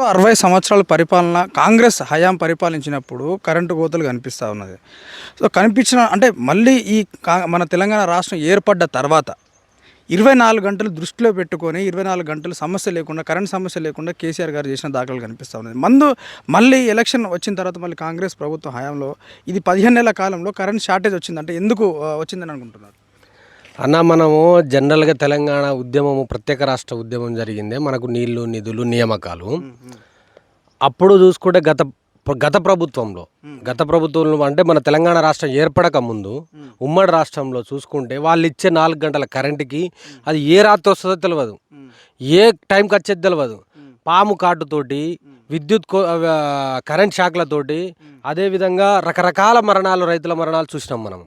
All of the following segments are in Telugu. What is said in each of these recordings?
గతంలో అరవై సంవత్సరాల పరిపాలన కాంగ్రెస్ హయాం పరిపాలించినప్పుడు కరెంటు కోతలు కనిపిస్తూ ఉన్నది. సో కనిపించిన అంటే మళ్ళీ ఈ కా- మన తెలంగాణ రాష్ట్రం ఏర్పడ్డ తర్వాత ఇరవై నాలుగు గంటలు దృష్టిలో పెట్టుకొని ఇరవై నాలుగు గంటలు సమస్య లేకుండా కరెంట్ సమస్య లేకుండా కేసీఆర్ గారు చేసిన దాఖలు కనిపిస్తూ ఉన్నది. మందు మళ్ళీ ఎలక్షన్ వచ్చిన తర్వాత మళ్ళీ కాంగ్రెస్ ప్రభుత్వం హయాంలో ఇది పదిహేను నెలల కాలంలో కరెంట్ షార్టేజ్ వచ్చిందంటే ఎందుకు వచ్చిందని అనుకుంటున్నారు? అన్న మనము జనరల్గా తెలంగాణ ఉద్యమము ప్రత్యేక రాష్ట్ర ఉద్యమం జరిగిందే మనకు నీళ్ళు నిధులు నియామకాలు. అప్పుడు చూసుకుంటే గత గత ప్రభుత్వంలో గత ప్రభుత్వంలో అంటే మన తెలంగాణ రాష్ట్రం ఏర్పడక ముందు ఉమ్మడి రాష్ట్రంలో చూసుకుంటే వాళ్ళు ఇచ్చే నాలుగు గంటల కరెంటుకి అది ఏ రాత్రి వస్తుందో తెలియదు ఏ టైంకి వచ్చేది తెలియదు పాము కాటుతోటి విద్యుత్ కరెంట్ షాక్లతోటి అదేవిధంగా రకరకాల మరణాలు రైతుల మరణాలు చూసినాం మనం.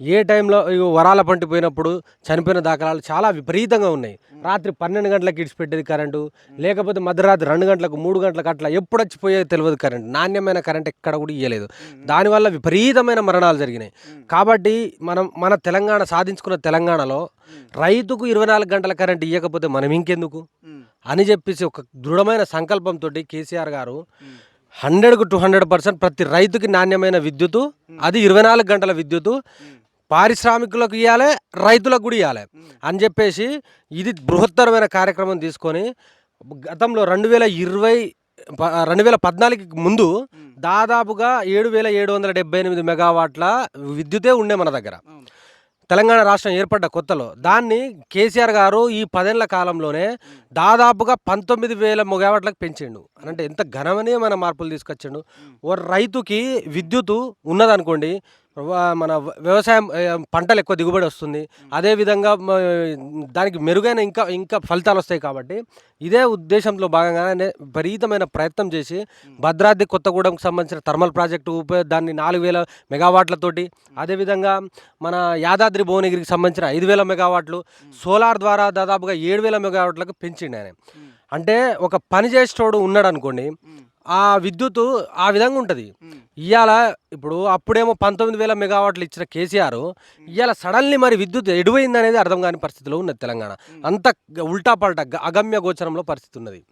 ఏ టైంలో ఇగో వరాల పంటి పోయినప్పుడు చనిపోయిన దాఖలాలు చాలా విపరీతంగా ఉన్నాయి. రాత్రి పన్నెండు గంటలకు ఇడిచిపెట్టేది కరెంటు లేకపోతే మధ్యరాత్రి రెండు గంటలకు మూడు గంటలకు అట్లా ఎప్పుడు వచ్చిపోయేది తెలియదు కరెంట్. నాణ్యమైన కరెంట్ ఎక్కడ కూడా ఇవ్వలేదు దానివల్ల విపరీతమైన మరణాలు జరిగినాయి. కాబట్టి మనం మన తెలంగాణ సాధించుకున్న తెలంగాణలో రైతుకు ఇరవై నాలుగు గంటల కరెంట్ ఇవ్వకపోతే మనం ఇంకెందుకు? అని చెప్పేసి ఒక దృఢమైన సంకల్పంతో కేసీఆర్ గారు హండ్రెడ్కు టూ హండ్రెడ్ పర్సెంట్ ప్రతి రైతుకి నాణ్యమైన విద్యుత్ అది ఇరవై నాలుగు గంటల విద్యుత్ పారిశ్రామికులకు ఇవ్వాలి రైతులకు కూడా ఇవ్వాలి అని చెప్పేసి ఇది బృహత్తరమైన కార్యక్రమం తీసుకొని గతంలో రెండు వేల ఇరవై రెండు వేల పద్నాలుగుకి ముందు దాదాపుగా ఏడు వేల ఏడు వందల డెబ్బై ఎనిమిది మెగావాట్ల విద్యుతే ఉండే మన దగ్గర. తెలంగాణ రాష్ట్రం ఏర్పడ్డ కొత్తలో దాన్ని కేసీఆర్ గారు ఈ పదేళ్ళ కాలంలోనే దాదాపుగా పంతొమ్మిది వేల మెగావాట్లకు పెంచిండు. అంటే ఎంత ఘనమనీయమైన మార్పులు తీసుకొచ్చిండు. ఓ రైతుకి విద్యుత్ ఉన్నదనుకోండి మన వ్యవసాయం పంటలు ఎక్కువ దిగుబడి వస్తుంది. అదేవిధంగా దానికి మెరుగైన ఇంకా ఇంకా ఫలితాలు వస్తాయి కాబట్టి ఇదే ఉద్దేశంలో భాగంగానే విపరీతమైన ప్రయత్నం చేసి భద్రాద్రి కొత్తగూడెంకి సంబంధించిన థర్మల్ ప్రాజెక్టు దాన్ని నాలుగు వేల మెగావాట్లతోటి అదేవిధంగా మన యాదాద్రి భువనగిరికి సంబంధించిన ఐదు వేల మెగావాట్లు సోలార్ ద్వారా దాదాపుగా ఏడు వేల మెగావాట్లకు పెంచిండు ఆయన. అంటే ఒక పని చేసేటోడు ఉన్నాడు అనుకోండి ఆ విద్యుత్ ఆ విధంగా ఉంటుంది. ఇవాళ ఇప్పుడు అప్పుడేమో పంతొమ్మిది వేల మెగావాట్లు ఇచ్చిన కేసీఆర్ ఇవాళ సడన్లీ మరి విద్యుత్ ఎడువైంది అనేది అర్థం కాని పరిస్థితిలో ఉన్నది తెలంగాణ. అంత ఉల్టా పల్టా గ- అగమ్య గోచరంలో పరిస్థితి ఉన్నది.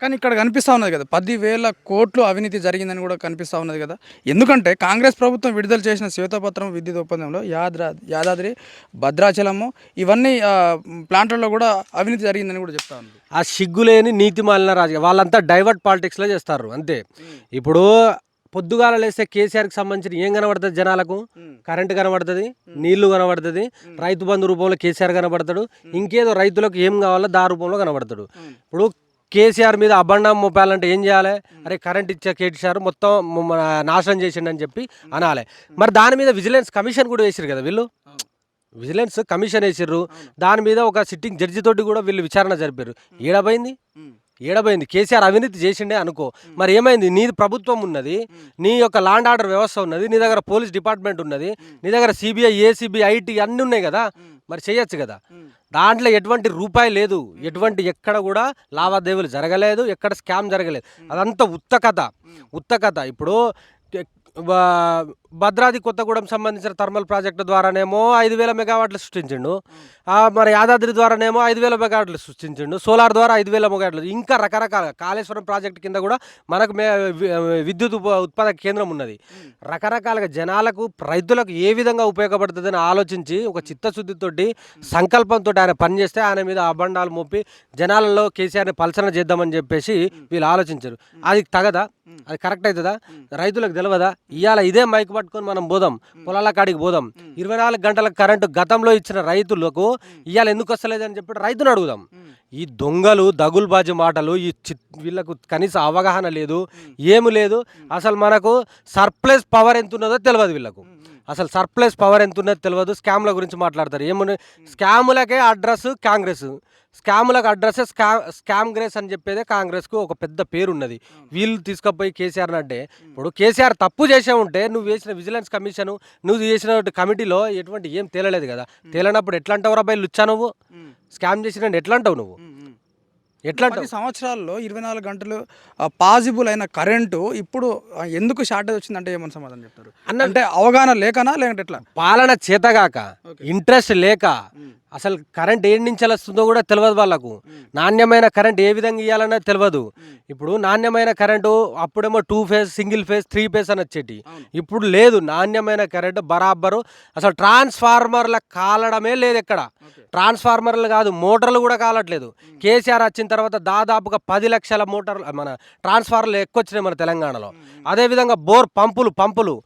కానీ ఇక్కడ కనిపిస్తూ ఉన్నది కదా పదివేల కోట్లు అవినీతి జరిగిందని కూడా కనిపిస్తూ ఉన్నది కదా. ఎందుకంటే కాంగ్రెస్ ప్రభుత్వం విడుదల చేసిన శ్వేతపత్రం విద్యుత్ ఒప్పందంలో యాద్రా యాదాద్రి భద్రాచలము ఇవన్నీ ప్లాంట్లలో కూడా అవినీతి జరిగిందని కూడా చెప్తా ఉంది. ఆ సిగ్గులేని నీతి మాలిన రాజకీయ వాళ్ళంతా డైవర్ట్ పాలిటిక్స్లో చేస్తారు అంతే. ఇప్పుడు పొద్దుగాల లేస్తే కేసీఆర్కి సంబంధించిన ఏం కనబడుతుంది జనాలకు? కరెంట్ కనబడుతుంది నీళ్ళు కనబడుతుంది రైతు బంధు రూపంలో కేసీఆర్ కనబడతాడు ఇంకేదో రైతులకు ఏం కావాలో దా రూపంలో కనబడతాడు. ఇప్పుడు కేసీఆర్ మీద అబండం మోపాలంటే ఏం చేయాలి? అరే కరెంట్ ఇచ్చే కేటీఆర్ మొత్తం నాశనం చేసిండని చెప్పి అనాలి. మరి దాని మీద విజిలెన్స్ కమిషన్ కూడా వేసారు కదా వీళ్ళు? విజిలెన్స్ కమిషన్ వేసిర్రు. దాని మీద ఒక సిట్టింగ్ జడ్జి తోటి కూడా వీళ్ళు విచారణ జరిపారు. ఏడబైంది ఏడబైంది కేసీఆర్ అవినీతి చేసిండే అనుకో. మరి ఏమైంది? నీ ప్రభుత్వం ఉన్నది నీ యొక్క లాండ్ ఆర్డర్ వ్యవస్థ ఉన్నది నీ దగ్గర పోలీస్ డిపార్ట్మెంట్ ఉన్నది నీ దగ్గర సిబిఐ ఏసీబీ ఐటీ అన్నీ ఉన్నాయి కదా? మరి చేయొచ్చు కదా? దాంట్లో ఎటువంటి రూపాయి లేదు. ఎటువంటి ఎక్కడ కూడా లావాదేవీలు జరగలేదు ఎక్కడ స్కామ్ జరగలేదు. అదంతా ఉత్త కథ. ఉత్త కథ. ఇప్పుడు భద్రాద్రి కొత్తగూడెం సంబంధించిన థర్మల్ ప్రాజెక్టు ద్వారానేమో ఐదు వేల మెగావాట్లు సృష్టించిండు. మరి యాదాద్రి ద్వారానేమో ఐదు వేల మెగావాట్లు సృష్టించిండు. సోలార్ ద్వారా ఐదు వేల మెగావాట్లు. ఇంకా రకరకాల కాళేశ్వరం ప్రాజెక్టు కింద కూడా మనకు మే విద్యుత్ ఉప- ఉత్పాదక కేంద్రం ఉన్నది. రకరకాలుగా జనాలకు రైతులకు ఏ విధంగా ఉపయోగపడుతుందని ఆలోచించి ఒక చిత్తశుద్ధితోటి సంకల్పంతో ఆయన పనిచేస్తే ఆయన మీద అబండాలు మోపి జనాలలో కేసీఆర్ని పలసన చేద్దామని చెప్పేసి వీళ్ళు ఆలోచించారు. అది తగదా? అది కరెక్ట్ అవుతుందా? రైతులకు తెలియదా ఇవాళ ఇదే మైక్ పట్టుకొని మనం పోదాం. పొలాల కాడికి పోదాం. ఇరవై నాలుగు గంటల కరెంటు గతంలో ఇచ్చిన రైతులకు ఇవాళ ఎందుకు వస్తలేదని చెప్పి రైతును అడుగుదాం. ఈ దొంగలు దగుల్బాజీ మాటలు ఈ చి వీళ్ళకు కనీస అవగాహన లేదు ఏమి లేదు. అసలు మనకు సర్ప్లస్ పవర్ ఎంత ఉన్నదో తెలియదు వీళ్ళకు అసలు సర్ప్లస్ పవర్ ఎంత ఉన్నదో తెలియదు స్కామ్ల గురించి మాట్లాడతారు. ఏమున్నాయి స్కాములకే అడ్రస్ కాంగ్రెస్. స్కాములకు అడ్రస్ స్కా స్కామ్ గ్రేస్ అని చెప్పేదే కాంగ్రెస్కు ఒక పెద్ద పేరు ఉన్నది వీళ్ళు తీసుకుపోయి కేసీఆర్ అంటే ఇప్పుడు కేసీఆర్ తప్పు చేసే ఉంటే నువ్వు వేసిన విజిలెన్స్ కమిషన్ నువ్వు చేసిన కమిటీలో ఎటువంటి ఏం తేలలేదు కదా. తేలనప్పుడు ఎట్లా అంటావు రాబాయి లుచ్చా నువ్వు? స్కామ్ చేసిన ఎట్లా అంటావు నువ్వు ఎట్లా సంవత్సరాల్లో ఇరవై నాలుగు గంటలు పాజిబుల్ అయిన కరెంటు ఇప్పుడు ఎందుకు షార్టేజ్ వచ్చిందంటే ఏమని సమాధానం చెప్తారు? అంటే అవగాహన లేకనా లేదంటే ఎట్లా? పాలన చేతగాక ఇంట్రెస్ట్ లేక అసలు కరెంట్ ఏడు నుంచి వస్తుందో కూడా తెలియదు వాళ్ళకు. నాణ్యమైన కరెంట్ ఏ విధంగా ఇవ్వాలన్నది తెలియదు ఇప్పుడు నాణ్యమైన కరెంటు అప్పుడేమో two phase single phase three phase అని వచ్చేటి. ఇప్పుడు లేదు నాణ్యమైన కరెంట్ బరాబరు. అసలు ట్రాన్స్ఫార్మర్ల కాలడమే లేదు ఎక్కడ. ట్రాన్స్ఫార్మర్లు కాదు మోటార్లు కూడా కాలట్లేదు. కేసీఆర్ వచ్చిన తర్వాత దాదాపుగా పది లక్షల మోటార్లు మన ట్రాన్స్ఫార్మర్లు ఎక్కువ వచ్చినాయి మన తెలంగాణలో. అదేవిధంగా బోర్ పంపులు పంపులు.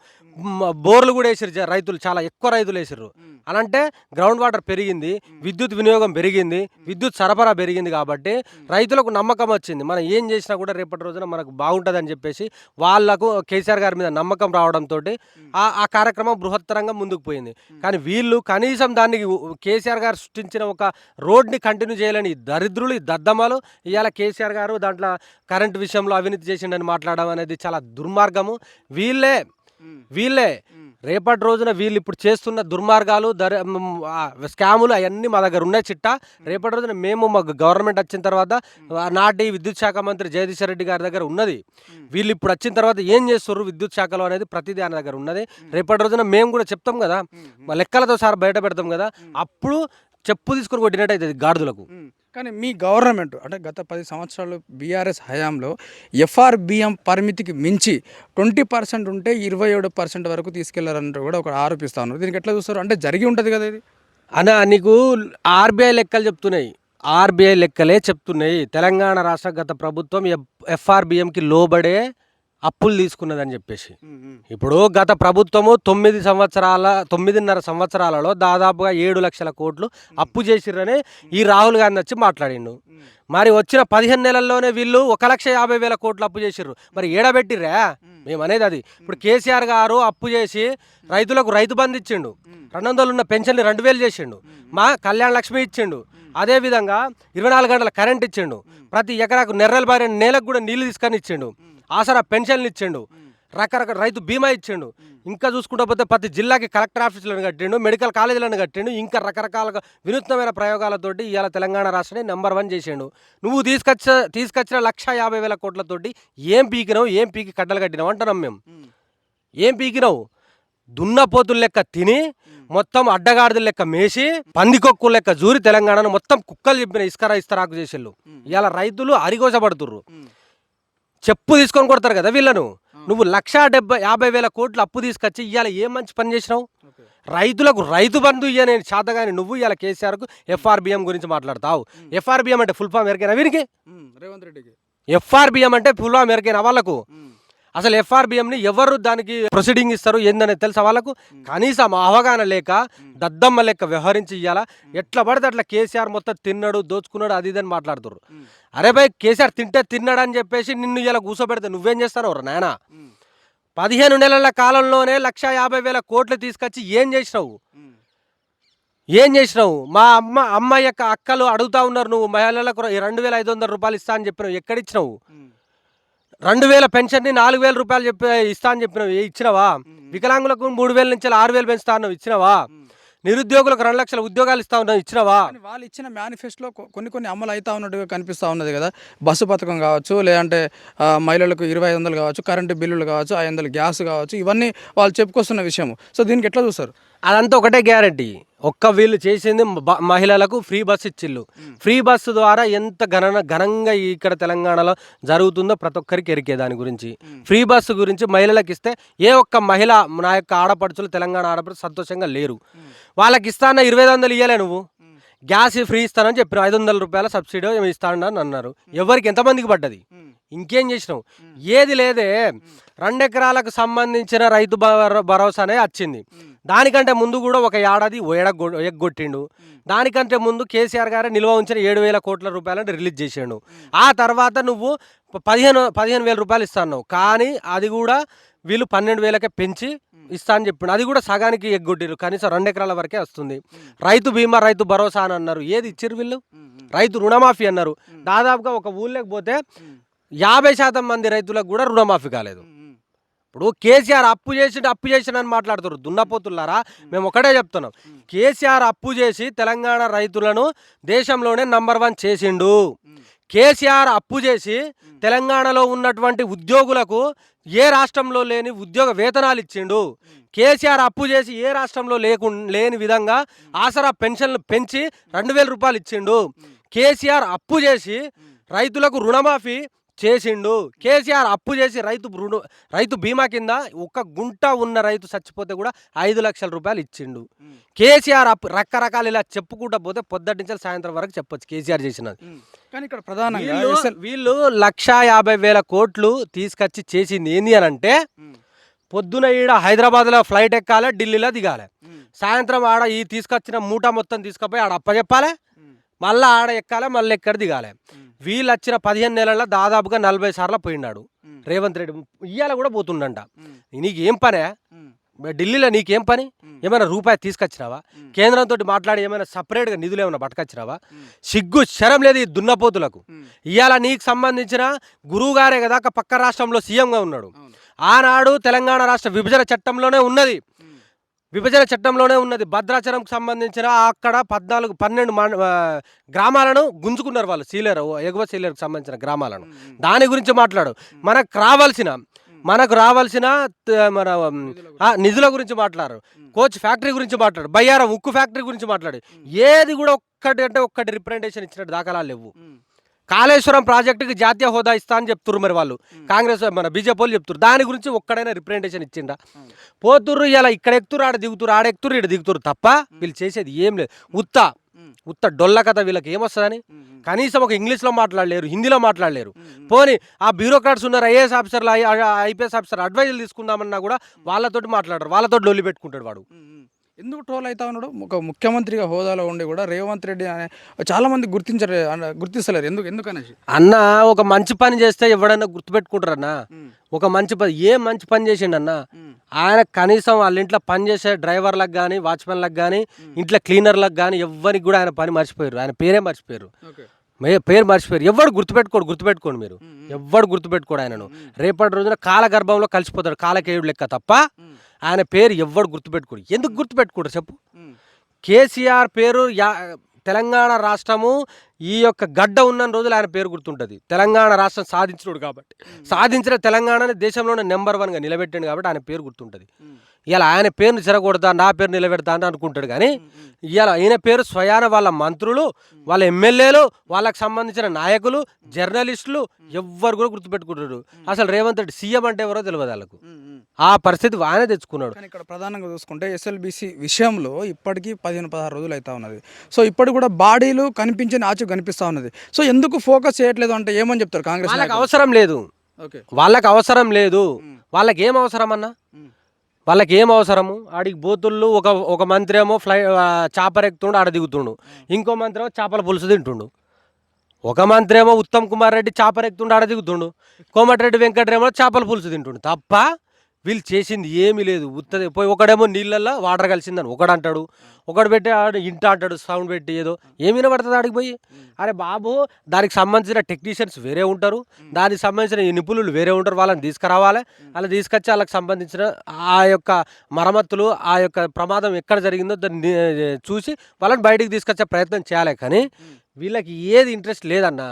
బోర్లు కూడా వేసారు రైతులు చాలా ఎక్కువ రైతులు వేసారు అనంటే గ్రౌండ్ వాటర్ పెరిగింది విద్యుత్ వినియోగం పెరిగింది విద్యుత్ సరఫరా పెరిగింది కాబట్టి రైతులకు నమ్మకం వచ్చింది. మనం ఏం చేసినా కూడా రేపటి రోజున మనకు బాగుంటుందని చెప్పేసి వాళ్ళకు కేసీఆర్ గారి మీద నమ్మకం రావడంతో ఆ ఆ కార్యక్రమం బృహత్తరంగా ముందుకు పోయింది. కానీ వీళ్ళు కనీసం దాన్ని కేసీఆర్ గారు సృష్టించిన ఒక రోడ్ని కంటిన్యూ చేయలేని దరిద్రులు ఈ దద్దమ్మలు ఇవాళ కేసీఆర్ గారు దాంట్లో కరెంట్ విషయంలో అవినీతి చేసిండని మాట్లాడడం అనేది చాలా దుర్మార్గము. వీళ్ళే వీళ్ళే. రేపటి రోజున వీళ్ళు ఇప్పుడు చేస్తున్న దుర్మార్గాలు ఆ, స్కాములు అవన్నీ మా దగ్గర ఉన్నాయి చిట్టా. రేపటి రోజున మేము మా గవర్నమెంట్ వచ్చిన తర్వాత నాటి విద్యుత్ శాఖ మంత్రి జగదీశ్వర్ రెడ్డి గారి దగ్గర ఉన్నది. వీళ్ళు ఇప్పుడు వచ్చిన తర్వాత ఏం చేస్తారు విద్యుత్ శాఖలో అనేది ప్రతిదీ ఆయన దగ్గర ఉన్నది. రేపటి రోజున మేము కూడా చెప్తాం కదా. మా లెక్కలతో సార్ బయట పెడతాం కదా. అప్పుడు చెప్పు తీసుకొని కొట్టినట్టు అవుతుంది గాడిదలకు. కానీ మీ గవర్నమెంట్ అంటే గత పది సంవత్సరాలు బీఆర్ఎస్ హయాంలో ఎఫ్ఆర్బిఎం పరిమితికి మించి ట్వంటీ పర్సెంట్ ఉంటే ఇరవై ఏడు పర్సెంట్ వరకు తీసుకెళ్ళారంటూ కూడా ఒక ఆరోపిస్తా ఉన్నారు. దీనికి ఎట్లా చూస్తారు? అంటే జరిగి ఉంటుంది కదా ఇది. అన్న నీకు ఆర్బీఐ లెక్కలు చెప్తున్నాయి. ఆర్బీఐ లెక్కలే చెప్తున్నాయి. తెలంగాణ రాష్ట్ర గత ప్రభుత్వం ఎఫ్ఆర్బిఎంకి లోబడే అప్పులు తీసుకున్నదని చెప్పేసి. ఇప్పుడు గత ప్రభుత్వము తొమ్మిది సంవత్సరాల తొమ్మిదిన్నర సంవత్సరాలలో దాదాపుగా ఏడు లక్షల కోట్లు అప్పు చేసిర్రని ఈ రాహుల్ గాంధీ వచ్చి మాట్లాడిండు. మరి వచ్చిన పదిహేను నెలల్లోనే వీళ్ళు ఒక లక్ష యాభై వేల కోట్లు అప్పు చేసిర్రు. మరి ఏడబెట్టిర్రా? మేము అనేది అది. ఇప్పుడు కేసీఆర్ గారు అప్పు చేసి రైతులకు రైతు బంధు ఇచ్చిండు. రెండు వందలు ఉన్న పెన్షన్ని రెండు వేలు చేసిండు. మా కళ్యాణ లక్ష్మి ఇచ్చిండు. అదేవిధంగా ఇరవై నాలుగు గంటల కరెంట్ ఇచ్చిండు. ప్రతి ఎకరాకు నెర్రల బారిన నేలకు కూడా నీళ్ళు తీసుకొని ఇచ్చిండు. ఆసరా పెన్షన్లు ఇచ్చిండు. రకరకాల రైతు బీమా ఇచ్చిండు. ఇంకా చూసుకుంటా పోతే ప్రతి జిల్లాకి కలెక్టర్ ఆఫీసులను కట్టిండు మెడికల్ కాలేజీలను కట్టిండు ఇంకా రకరకాల వినూత్నమైన ప్రయోగాలతోటి ఇవాళ తెలంగాణ రాష్ట్రాన్ని నెంబర్ వన్ చేసిండు. నువ్వు తీసుకొచ్చ తీసుకొచ్చిన లక్ష యాభై వేల కోట్లతోటి ఏం పీకినావు ఏం పీకి కట్టలు కట్టినావు అంటున్నాం మేము. ఏం పీకినావు? దున్నపోతుల లెక్క తిని మొత్తం అడ్డగాడిద లెక్క మేసి పందికొక్కు లెక్క జూరి తెలంగాణను మొత్తం కుక్కలు చెప్పిన ఇస్కరా ఇస్తరాకు చేసేళ్ళు ఇవాళ రైతులు అరిగోసపడుతుర్రు చెప్పు తీసుకొని కొడతారు కదా వీళ్ళను. నువ్వు లక్ష డెబ్బై యాభై వేల కోట్లు అప్పు తీసుకొచ్చి ఇవాళ ఏం మంచి పని చేసినావు? రైతులకు రైతు బంధు ఇయ్యనే శాతగాని నువ్వు ఇవాళ కేసీఆర్కు ఎఫ్ఆర్బిఎం గురించి మాట్లాడతావు. ఎఫ్ఆర్బిఎం అంటే ఫుల్ ఫామ్ ఎరికైనా వీరికి రేవంత్ రెడ్డికి. ఎఫ్ఆర్బిఎం అంటే ఫుల్ ఫామ్ ఎరికైనా వాళ్ళకు? అసలు ఎఫ్ఆర్బిఎంని ఎవరు దానికి ప్రొసీడింగ్ ఇస్తారు ఏందనేది తెలుసా వాళ్ళకు? కనీసం అవగాహన లేక దద్దమ్మ లెక్క వ్యవహరించి ఇవ్వాలా ఎట్లా పడితే అట్లా కేసీఆర్ మొత్తం తిన్నాడు దోచుకున్నాడు అది ఇది అని మాట్లాడుతుర్రు. అరే భయ్ కేసీఆర్ తింటే తిన్నాడు అని చెప్పేసి నిన్ను ఇలా కూర్చోబెడితే నువ్వేం చేస్తావు నాయన? పదిహేను నెలల కాలంలోనే లక్ష యాభై వేల కోట్లు తీసుకొచ్చి ఏం చేసినావు? ఏం చేసినావు? మా అమ్మ అమ్మ యొక్క అక్కలు అడుగుతా ఉన్నారు నువ్వు మహిళలకు రెండు వేల ఐదు వందల రూపాయలు ఇస్తా అని చెప్పినావు. ఎక్కడిచ్చినావు? రెండు వేల పెన్షన్ని నాలుగు వేల రూపాయలు చెప్పి ఇస్తా అని చెప్పినావు ఇచ్చినావా? వికలాంగులకు మూడు వేల నుంచి ఆరు వేలు పెంచుతా అన్నావు ఇచ్చినావా? నిరుద్యోగులకు రెండు లక్షల ఉద్యోగాలు ఇస్తా ఉన్నావు ఇచ్చినావా? వాళ్ళు ఇచ్చిన మేనిఫెస్టోలో కొన్ని కొన్ని అమలు అవుతా ఉన్నట్టుగా కనిపిస్తూ ఉన్నది కదా. బస్సు పథకం కావచ్చు లేదంటే మహిళలకు ఇరవై ఐదు వందలు కావచ్చు కరెంటు బిల్లులు కావచ్చు ఐదు వందలు గ్యాస్ కావచ్చు ఇవన్నీ వాళ్ళు చెప్పుకొస్తున్న విషయం సో దీనికి ఎట్లా చూస్తారు? అదంతా ఒకటే గ్యారంటీ. ఒక్క వీళ్ళు చేసింది మహిళలకు ఫ్రీ బస్ ఇచ్చిళ్ళు. ఫ్రీ బస్సు ద్వారా ఎంత ఘన ఘనంగా ఇక్కడ తెలంగాణలో జరుగుతుందో ప్రతి ఒక్కరికి ఎరికే దాని గురించి. ఫ్రీ బస్సు గురించి మహిళలకు ఇస్తే ఏ ఒక్క మహిళ నా యొక్క ఆడపడుచులు తెలంగాణ ఆడపడుచు సంతోషంగా లేరు. వాళ్ళకి ఇస్తాన ఇరవై ఐదు వందలు ఇవ్వలే నువ్వు. గ్యాస్ ఫ్రీ ఇస్తానని చెప్పిన ఐదు వందల రూపాయల సబ్సిడీ ఇస్తానని అన్నారు. ఎవరికి ఎంతమందికి పడ్డది? ఇంకేం చేసినావు? ఏది లేదే. రెండు ఎకరాలకు సంబంధించిన రైతు భర- భరోసానే వచ్చింది. దానికంటే ముందు కూడా ఒక ఏడాది ఎడగొ ఎగ్గొట్టిండు. దానికంటే ముందు కేసీఆర్ గారే నిల్వ ఉంచిన ఏడు వేల కోట్ల రూపాయలను రిలీజ్ చేసిండు. ఆ తర్వాత నువ్వు పదిహేను పదిహేను వేల రూపాయలు ఇస్తాను కానీ అది కూడా వీళ్ళు పన్నెండు వేలకే పెంచి ఇస్తా అని చెప్పిండు అది కూడా సగానికి ఎగ్గొట్టిరు. కనీసం రెండు ఎకరాల వరకే వస్తుంది. రైతు బీమా రైతు భరోసా అని అన్నారు. ఏది ఇచ్చిర్రు వీళ్ళు? రైతు రుణమాఫీ అన్నారు. దాదాపుగా ఒక ఊళ్ళోకి పోతే యాభై శాతం మంది రైతులకు కూడా రుణమాఫీ కాలేదు. ఇప్పుడు కేసీఆర్ అప్పు చేసి అప్పు చేసిన అని మాట్లాడుతారు దున్నపోతులారా మేము ఒకటే చెప్తున్నాం. కేసీఆర్ అప్పు చేసి తెలంగాణ రైతులను దేశంలోనే నంబర్ వన్ చేసిండు. కేసీఆర్ అప్పు చేసి తెలంగాణలో ఉన్నటువంటి ఉద్యోగులకు ఏ రాష్ట్రంలో లేని ఉద్యోగ వేతనాలు ఇచ్చిండు. కేసీఆర్ అప్పు చేసి ఏ రాష్ట్రంలో లేకు లేని విధంగా ఆసరా పెన్షన్లు పెంచి రెండు వేల రూపాయలు ఇచ్చిండు. కేసీఆర్ అప్పు చేసి రైతులకు రుణమాఫీ చేసిండు. కేసీఆర్ అప్పు చేసి రైతు రుణ రైతు బీమా కింద ఒక గుంట ఉన్న రైతు చచ్చిపోతే కూడా ఐదు లక్షల రూపాయలు ఇచ్చిండు. కేసీఆర్ అప్పు రకరకాలు ఇలా చెప్పుకుంటా పోతే పొద్దుటి నుంచి సాయంత్రం వరకు చెప్పొచ్చు కేసీఆర్ చేసినది. కానీ ఇక్కడ ప్రధానంగా వీళ్ళు SL వీళ్ళు లక్ష యాభై వేల కోట్లు తీసుకొచ్చి చేసింది ఏంది అని అంటే పొద్దున ఈడ హైదరాబాద్లో ఫ్లైట్ ఎక్కాలి ఢిల్లీలో దిగాలి. సాయంత్రం ఆడ ఈ తీసుకొచ్చిన మూట మొత్తం తీసుకుపోయి ఆడ అప్పచెప్పాలి. మళ్ళీ ఆడ ఎక్కాలి మళ్ళీ ఎక్కడ దిగాలి. వీళ్ళు వచ్చిన పదిహేను నెలల్లో దాదాపుగా నలభై సార్లు పోయినాడు రేవంత్ రెడ్డి ఇయ్యాల కూడా పోతుండంట. నీకు ఏం పనే ఢిల్లీలో నీకేం పని? ఏమైనా రూపాయి తీసుకొచ్చినావా? కేంద్రంతో మాట్లాడి ఏమైనా సపరేట్గా నిధులు ఏమైనా పట్టుకొచ్చినావా? సిగ్గు శరం లేదు ఈ దున్నపోతులకు. ఇవాళ నీకు సంబంధించిన గురువు గారే కదా పక్క రాష్ట్రంలో సీఎంగా ఉన్నాడు. ఆనాడు తెలంగాణ రాష్ట్ర విభజన చట్టంలోనే ఉన్నది. విభజన చట్టంలోనే ఉన్నది. భద్రాచలంకు సంబంధించిన అక్కడ పద్నాలుగు పన్నెండు గ్రామాలను గుంజుకున్నారు వాళ్ళు. సీలేరు ఎగువ సీలేరుకు సంబంధించిన గ్రామాలను. దాని గురించి మాట్లాడు. మనకు రావాల్సిన మనకు రావాల్సిన మన నిధుల గురించి. మాట్లాడు. కోచ్ ఫ్యాక్టరీ గురించి మాట్లాడు. బయ్యారం ఉక్కు ఫ్యాక్టరీ గురించి మాట్లాడు. ఏది కూడా ఒక్కటి అంటే ఒక్కటి రిప్రజెంటేషన్ ఇచ్చినట్టు దాఖలాలు లేవు. కాళేశ్వరం ప్రాజెక్టుకి జాతీయ హోదా ఇస్తా అని చెప్తున్నారు మరి వాళ్ళు. కాంగ్రెస్ మన బీజేపీ వాళ్ళు చెప్తున్నారు దాని గురించి ఒక్కడైనా రిప్రజెంటేషన్ ఇచ్చిండా పోతుర్రు ఇలా ఇక్కడ ఎక్కుతురు ఆడ దిగుతురు ఆడ ఎక్కుతురు ఇక్కడ దిగుతురు తప్ప వీళ్ళు చేసేది ఏం లేదు. ఉత్త ఉత్త డొల్ల కథ వీళ్ళకి ఏమొస్తుందని? కనీసం ఒక ఇంగ్లీష్లో మాట్లాడలేరు హిందీలో మాట్లాడలేరు. పోనీ ఆ బ్యూరోక్రాట్స్ ఉన్నారు ఐఏఎస్ ఆఫీసర్లు ఐపీఎస్ ఆఫీసర్ అడ్వైజులు తీసుకుందామన్నా కూడా వాళ్ళతోటి మాట్లాడరు వాళ్ళతో లొల్లి పెట్టుకుంటాడు వాడు. ఎందుకు ట్రోల్ అవుతా ఉన్నాడు? ఒక ముఖ్యమంత్రిగా హోదాలో ఉండి కూడా రేవంత్ రెడ్డి అనే చాలా మంది గుర్తించరు అన్న- గుర్తిస్తలేరు. ఎందుకు ఎందుకనేసి? అన్న ఒక మంచి పని చేస్తే ఎవడన్నా గుర్తుపెట్టుకుంటారన్నా? ఒక మంచి పని ఏ మంచి పని చేసిండన్న? ఆయన కనీసం వాళ్ళ ఇంట్లో పని చేసే డ్రైవర్లకు కానీ వాచ్మెన్లకు కానీ ఇంట్లో క్లీనర్లకు కానీ ఎవరికి కూడా ఆయన పని మర్చిపోయారు. ఆయన పేరే మర్చిపోయారు. పేరు మర్చిపోయారు. ఎవడు గుర్తుపెట్టుకోడు గుర్తుపెట్టుకోండి మీరు. ఎవడు గుర్తుపెట్టుకోడు ఆయనను. రేపటి రోజున కాల గర్భంలో కలిసిపోతాడు. కాలకేయుడు లెక్క తప్ప ఆయన పేరు ఎవడు గుర్తుపెట్టుకోడు. ఎందుకు గుర్తుపెట్టుకోడు చెప్పు? కేసీఆర్ పేరు యా తెలంగాణ రాష్ట్రము ఈ యొక్క గడ్డ ఉన్న రోజులు ఆయన పేరు గుర్తుంటుంది. తెలంగాణ రాష్ట్రం సాధించినోడు కాబట్టి. సాధించిన తెలంగాణని దేశంలోనే నెంబర్ వన్గా నిలబెట్టాడు కాబట్టి ఆయన పేరు గుర్తుంటుంది. ఇలా ఆయన పేరుని చెరగొడతా నా పేరు నిలబెడతా అని అనుకుంటాడు కానీ ఇవాళ ఆయన పేరు స్వయాన వాళ్ళ మంత్రులు వాళ్ళ ఎమ్మెల్యేలు వాళ్ళకి సంబంధించిన నాయకులు జర్నలిస్టులు ఎవ్వరు కూడా గుర్తుపెట్టుకుంటారు. అసలు రేవంత్ రెడ్డి సీఎం అంటే ఎవరో తెలియదు వాళ్ళకు. ఆ పరిస్థితి ఆయనే తెచ్చుకున్నాడు. కానీ ఇక్కడ ప్రధానంగా చూసుకుంటే ఎస్ఎల్బిసి విషయంలో ఇప్పటికీ పదిహేను పదహారు రోజులు అవుతా ఉన్నది. సో ఇప్పటికి కూడా బాడీలు కనిపించని ఆచు కనిపిస్తా ఉన్నది. సో ఎందుకు ఫోకస్ చేయట్లేదు అంటే ఏమని చెప్తారు కాంగ్రెస్ వాళ్ళకి? అవసరం లేదు. ఓకే. వాళ్ళకి అవసరం లేదు. వాళ్ళకి ఏం అవసరం అన్న? వాళ్ళకి ఏం అవసరము? ఆడికి బోతుళ్ళు ఒక ఒక మంత్రి ఏమో ఫ్లై ఆ, చాపర్ ఎక్కుతుండు ఆడ దిగుతుండు. ఇంకో మంత్రి ఏమో చేపల పులుసు తింటుండు. ఒక మంత్రి ఏమో ఉత్తమ్ కుమార్ రెడ్డి చాపర్ ఎక్కుతుండు ఆడ దిగుతుండు. కోమటిరెడ్డి వెంకటరేమో చేపల పులుసు తింటుండు. తప్ప వీళ్ళు చేసింది ఏమీ లేదు. ఉత్తది పోయి ఒకడేమో నీళ్ళల్లో వాటర్ కలిసిందని ఒకడు అంటాడు. ఒకడు పెట్టి ఆడు ఇంట అంటాడు సౌండ్ పెట్టి ఏదో. ఏమి వినబడుతుంది ఆడికి పోయి? అరే బాబు దానికి సంబంధించిన టెక్నీషియన్స్ వేరే ఉంటారు. దానికి సంబంధించిన ఈ నిపుణులు వేరే ఉంటారు. వాళ్ళని తీసుకురావాలి. అలా తీసుకొచ్చి వాళ్ళకి సంబంధించిన ఆ యొక్క మరమ్మతులు ఆ యొక్క ప్రమాదం ఎక్కడ జరిగిందో దాన్ని చూసి వాళ్ళని బయటికి తీసుకొచ్చే ప్రయత్నం చేయాలి. కానీ వీళ్ళకి ఏది ఇంట్రెస్ట్ లేదన్న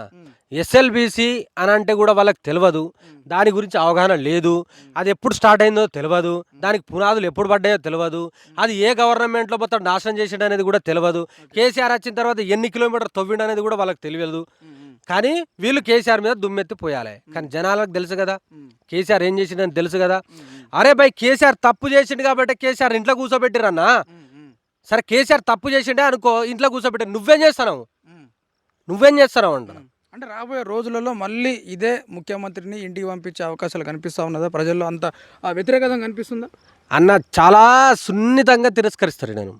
ఎస్ఎల్బిసి అని అంటే కూడా వాళ్ళకి తెలియదు దాని గురించి అవగాహన లేదు. అది ఎప్పుడు స్టార్ట్ అయిందో తెలియదు దానికి పునాదులు ఎప్పుడు పడ్డాయో తెలియదు అది ఏ గవర్నమెంట్లో మొత్తం నాశనం చేసిండు అనేది కూడా తెలియదు కేసీఆర్ వచ్చిన తర్వాత ఎన్ని కిలోమీటర్ తవ్విండు అనేది కూడా వాళ్ళకి తెలియదు. కానీ వీళ్ళు కేసీఆర్ మీద దుమ్మెత్తి పోయాలి. కానీ జనాలకు తెలుసు కదా. కేసీఆర్ ఏం చేసిండని తెలుసు కదా. అరే భయ్ కేసీఆర్ తప్పు చేసిండు కాబట్టి కేసీఆర్ ఇంట్లో కూర్చోబెట్టిరన్నా? సరే కేసీఆర్ తప్పు చేసిండే అనుకో ఇంట్లో కూర్చోబెట్టి నువ్వేం చేస్తున్నావు? నువ్వేం చేస్తున్నావు అంట అంటే రాబోయే రోజులలో మళ్ళీ ఇదే ముఖ్యమంత్రిని ఇంటికి పంపించే అవకాశాలు కనిపిస్తా ఉన్నదా? ప్రజల్లో అంత వ్యతిరేకత కనిపిస్తుందా? అన్న చాలా సున్నితంగా తిరస్కరిస్తారు నేను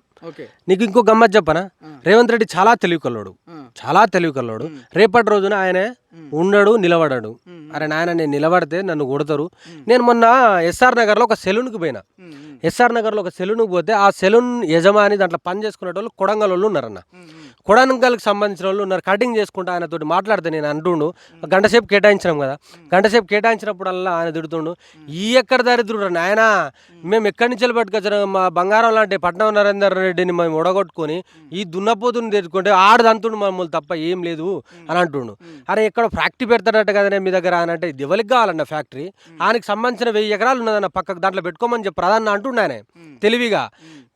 నీకు ఇంకో గమ్మత్ చెప్పనా? రేవంత్ రెడ్డి చాలా తెలివి కల్లోడు చాలా తెలివి కల్లోడు రేపటి రోజున ఆయన ఉండడు నిలబడాడు. అరే నాయన నేను నిలబడితే నన్ను కొడతారు. నేను మొన్న ఎస్ఆర్ నగర్లో ఒక సెలూన్కి పోయినా. ఎస్ఆర్ నగర్లో ఒక సెలూన్కి పోతే ఆ సెలూన్ యజమాని దాంట్లో పని చేసుకునే వాళ్ళు కొడంగల్ వాళ్ళు ఉన్నారన్న. కొడంగల్కి సంబంధించిన వాళ్ళు ఉన్నారు. కటింగ్ చేసుకుంటా ఆయనతోటి మాట్లాడితే నేను అంటుండు. గంట సేపు కేటాయించినాం కదా. గంట సేపు కేటాయించినప్పుడల్లా ఆయన తిడుతుండు. ఈ ఎక్కడ దరిద్రుడు నాయన? మేము ఎక్కడి నుంచి పట్టుకొచ్చిన మా బంగారం లాంటి పట్నం నరేందర్ రెడ్డిని మేము ఒడగొట్టుకొని ఈ దున్నపోతుని తెచ్చుకుంటే ఆడదంతుండు మమ్మల్ని తప్ప ఏం లేదు అని అంటుండు. అరే ఎక్కడ ఫ్యాక్టరీ పెడతాడట కదనే మీ దగ్గర అని అంటే ఎవరికి కావాలన్న ఫ్యాక్టరీ? ఆయనకి సంబంధించిన వెయ్యి ఎకరాలు ఉన్నదన్న పక్కకు దాంట్లో పెట్టుకోమని చెప్పి ప్రధాన అంటుండు ఆయన. తెలివిగా.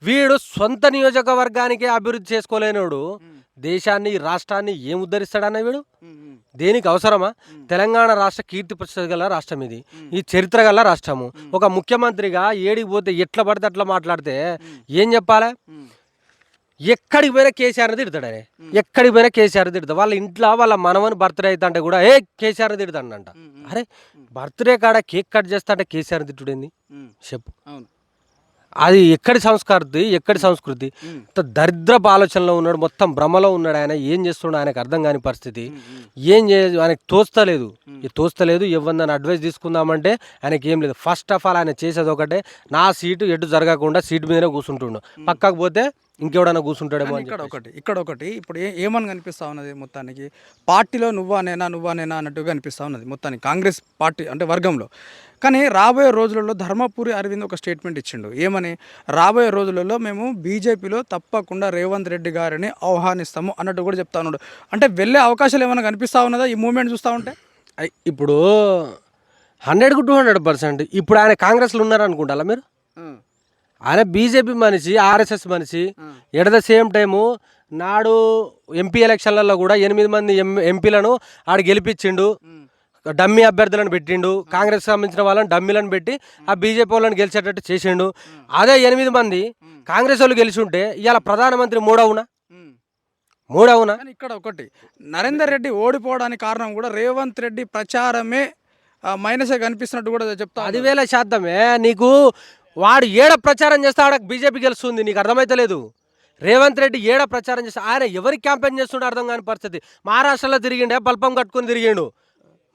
వీడు సొంత నియోజకవర్గానికే అభివృద్ధి చేసుకోలేనోడు. దేశాన్ని రాష్ట్రాన్ని ఏం ఉద్ధరిస్తాడన్న వీడు? దేనికి అవసరమా? తెలంగాణ రాష్ట్ర కీర్తి ప్రతిష్ట గల రాష్ట్రం ఇది. ఈ చరిత్ర గల రాష్ట్రము. ఒక ముఖ్యమంత్రిగా ఏడికి పోతే ఎట్లా పడితే అట్లా మాట్లాడితే ఏం చెప్పాలి? ఎక్కడికి పోయినా కేసీఆర్ తిడతాడు ఎక్కడికి పోయినా కేసీఆర్ తిడతాడు. వాళ్ళ ఇంట్లో వాళ్ళ మనవని బర్త్డే అవుతుంటే కూడా ఏ కేసీఆర్ తిడతాడంట అరే బర్త్డే కాడ కేక్ కట్ చేస్తా అంటే కేసీఆర్ తిట్టుడేంది? చెప్పు. అవును. అది ఎక్కడి సంస్కృతి ఎక్కడి సంస్కృతి? దరిద్రపు ఆలోచనలో ఉన్నాడు మొత్తం భ్రమలో ఉన్నాడు ఆయన. ఏం చేస్తున్నాడు ఆయనకు అర్థం కాని పరిస్థితి. ఏం చే ఆయనకు తోస్తలేదు. తోస్తలేదు ఎవరిని అడ్వైస్ తీసుకుందామంటే ఆయనకి ఏం లేదు. ఫస్ట్ ఆఫ్ ఆల్ ఆయన చేసేది ఒకటే నా సీటు ఎటు జరగకుండా సీటు మీదనే కూర్చుంటుండు. పక్కకు పోతే ఇంకెవడన్నా కూర్చుంటాడేమో అని ఇక్కడ ఒకటి ఇక్కడ ఒకటి ఇప్పుడు ఏ ఏమని కనిపిస్తా ఉన్నది మొత్తానికి? పార్టీలో నువ్వా నేనా నువ్వా నేనా అన్నట్టుగా కనిపిస్తా ఉన్నది మొత్తానికి. కాంగ్రెస్ పార్టీ అంటే వర్గంలో. కానీ రాబోయే రోజులలో ధర్మపురి అరవింద్ ఒక స్టేట్మెంట్ ఇచ్చిండు. ఏమని? రాబోయే రోజులలో మేము బీజేపీలో తప్పకుండా రేవంత్ రెడ్డి గారిని ఆహ్వానిస్తాము అన్నట్టు కూడా చెప్తా ఉన్నాడు. అంటే వెళ్ళే అవకాశాలు ఏమైనా కనిపిస్తా ఉన్నదా ఈ మూమెంట్ చూస్తూ ఉంటే? ఐ- ఇప్పుడు హండ్రెడ్కు టూ హండ్రెడ్ పర్సెంట్. ఇప్పుడు ఆయన కాంగ్రెస్లో ఉన్నారు అనుకుంటారా మీరు ఆయన బీజేపీ మనిషి ఆర్ఎస్ఎస్ మనిషి ఎట్ ద సేమ్ టైము నాడు ఎంపీ ఎలక్షన్లలో కూడా ఎనిమిది మంది ఎం ఎంపీలను ఆడు గెలిపించిండు. డమ్మీ అభ్యర్థులను పెట్టిండు. కాంగ్రెస్ సంబంధించిన వాళ్ళని డమ్మీలను పెట్టి ఆ బీజేపీ వాళ్ళని గెలిచేటట్టు చేసిండు. అదే ఎనిమిది మంది కాంగ్రెస్ వాళ్ళు గెలిచి ఉంటే ఇవాళ ప్రధానమంత్రి మూడవునా మూడవునా ఇక్కడ ఒకటి నరేందర్ రెడ్డి ఓడిపోవడానికి కారణం కూడా రేవంత్ రెడ్డి ప్రచారమే మైనసే కనిపిస్తున్నట్టు కూడా చెప్తా ఉన్నారు. పదివేల శాతమే. నీకు వాడు ఏడ ప్రచారం చేస్తే ఆడ బీజేపీ గెలుస్తుంది? నీకు అర్థమైతలేదు రేవంత్ రెడ్డి ఏడ ప్రచారం చేస్తే ఆయన ఎవరి క్యాంపెయిన్ చేస్తుండో అర్థం కాని పరిస్థితి. మహారాష్ట్రలో తిరిగిండే బల్పం కట్టుకొని తిరిగిండు.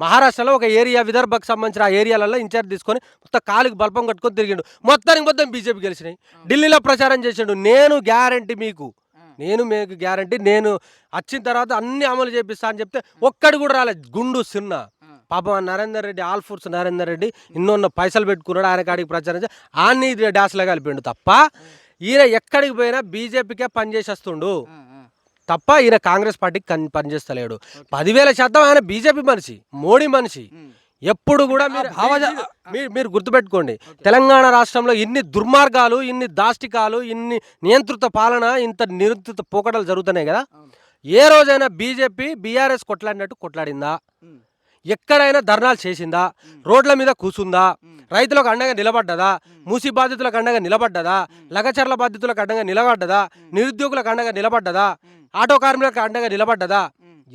మహారాష్ట్రలో ఒక ఏరియా విదర్భకు సంబంధించిన ఆ ఏరియాలలో ఇన్ఛార్జ్ తీసుకొని మొత్తం కాలుకి బల్పం కట్టుకొని తిరిగిండు. మొత్తానికి మొత్తం బీజేపీ గెలిచినాయి. ఢిల్లీలో ప్రచారం చేసిండు. నేను గ్యారంటీ మీకు. నేను మీకు గ్యారంటీ. నేను వచ్చిన తర్వాత అన్ని అమలు చేపిస్తా అని చెప్తే ఒక్కడు కూడా రాలేదు. గుండు చిన్న పాపం నరేందర్ రెడ్డి ఆల్ ఫోర్స్ నరేందర్ రెడ్డి ఇన్నొన్న పైసలు పెట్టుకున్నాడు ఆయన కాడికి ప్రచారం చేసి ఆన్ని డాస్లో కలిపిండు తప్ప ఈయన ఎక్కడికి పోయినా బీజేపీకే పనిచేసేస్తుండు తప్ప ఈయన కాంగ్రెస్ పార్టీకి కన్- పనిచేస్తలేడు పదివేల శాతం ఆయన బీజేపీ మనిషి మోడీ మనిషి. ఎప్పుడు కూడా మీరు భావజ- మీరు- మీరు మీరు గుర్తుపెట్టుకోండి. తెలంగాణ రాష్ట్రంలో ఇన్ని దుర్మార్గాలు ఇన్ని దాష్టికాలు ఇన్ని నియంత్రిత పాలన ఇంత నియంత్రిత పోకడలు జరుగుతున్నాయి కదా. ఏ రోజైనా బీజేపీ బీఆర్ఎస్ కొట్లాడినట్టు కొట్లాడిందా? ఎక్కడైనా ధర్నాలు చేసిందా? రోడ్ల మీద కూసుందా రైతులకు అండగా నిలబడ్డదా? మూసి బాధితులకు అండగా నిలబడ్డదా? లగచర్ల బాధితులకు అండగా నిలబడ్డదా? నిరుద్యోగులకు అండగా నిలబడ్డదా? ఆటో కార్మికులకు అండగా నిలబడ్డదా?